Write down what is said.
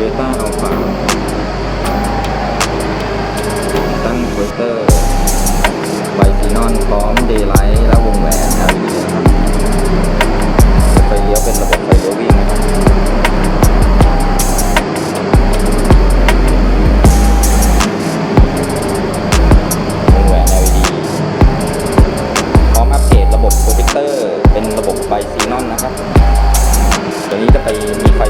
โยต้าอัลฟาตั้งโปสเตอร์ใบซีนอนพร้อมเดย์ไลท์และวงแหวน LED ครับไฟเลี้ยวเป็นระบบไฟเลี้ยววิ่งนะคงแหวน LED พร้อมอัปเกรระบบโปรเตอร์เป็นระบบไบซีนอนนะครับ ตัวนี้จะไปมีไฟ